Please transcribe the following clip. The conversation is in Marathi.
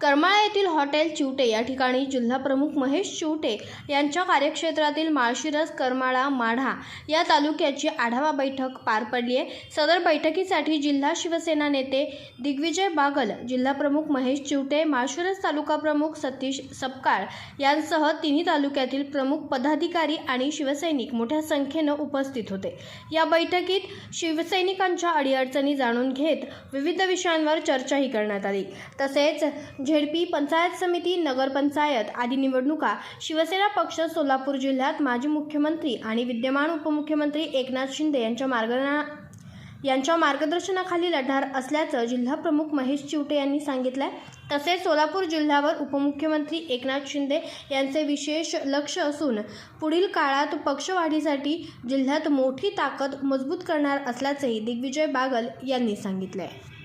करमाळा येथील हॉटेल चिवटे या ठिकाणी जिल्हाप्रमुख महेश चिवटे यांच्या कार्यक्षेत्रातील माळशिरस करमाळा माढा या तालुक्याची आढावा बैठक पार पडली आहे. सदर बैठकीसाठी जिल्हा शिवसेना नेते दिग्विजय बागल जिल्हाप्रमुख महेश चिवटे माळशिरस तालुका प्रमुख सतीश सपकाळ यांसह तिन्ही तालुक्यातील प्रमुख पदाधिकारी आणि शिवसैनिक मोठ्या संख्येनं उपस्थित होते. या बैठकीत शिवसैनिकांच्या अडीअडचणी जाणून घेत विविध विषयांवर चर्चाही करण्यात आली. तसेच झेडपी पंचायत समिती नगरपंचायत आदी निवडणुका शिवसेना पक्ष सोलापूर जिल्ह्यात माजी मुख्यमंत्री आणि विद्यमान उपमुख्यमंत्री एकनाथ शिंदे यांच्या मार्गना यांच्या मार्गदर्शनाखाली लढणार असल्याचं जिल्हाप्रमुख महेश चिवटे यांनी सांगितलं आहे तसेच सोलापूर जिल्ह्यावर उपमुख्यमंत्री एकनाथ शिंदे यांचे विशेष लक्ष असून पुढील काळात पक्षवाढीसाठी जिल्ह्यात मोठी ताकद मजबूत करणार असल्याचंही दिग्विजय बागल यांनी सांगितलं आहे